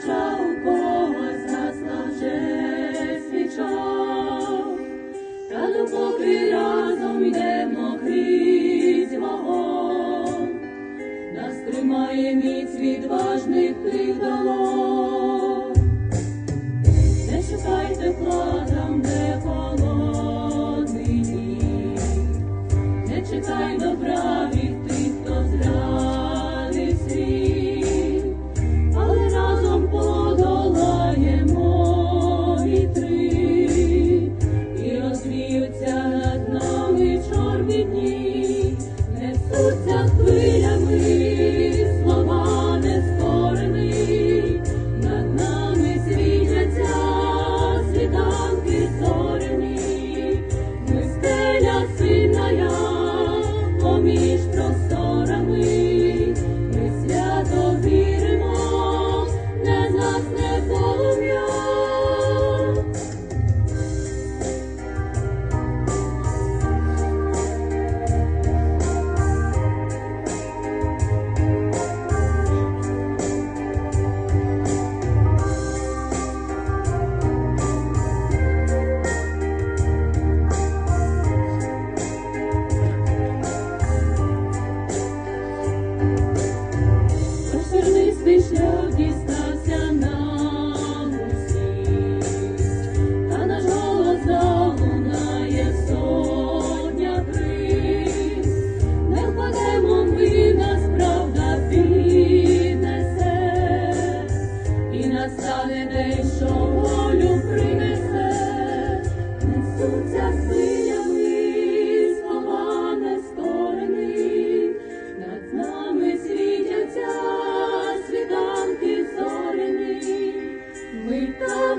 свіча у когось насла вже свіча, та до разом йдемо крізь вогонь, нас тримає міць відважних тих не шукайте тепла де холодний, не чекай добра. da da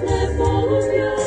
você né, for.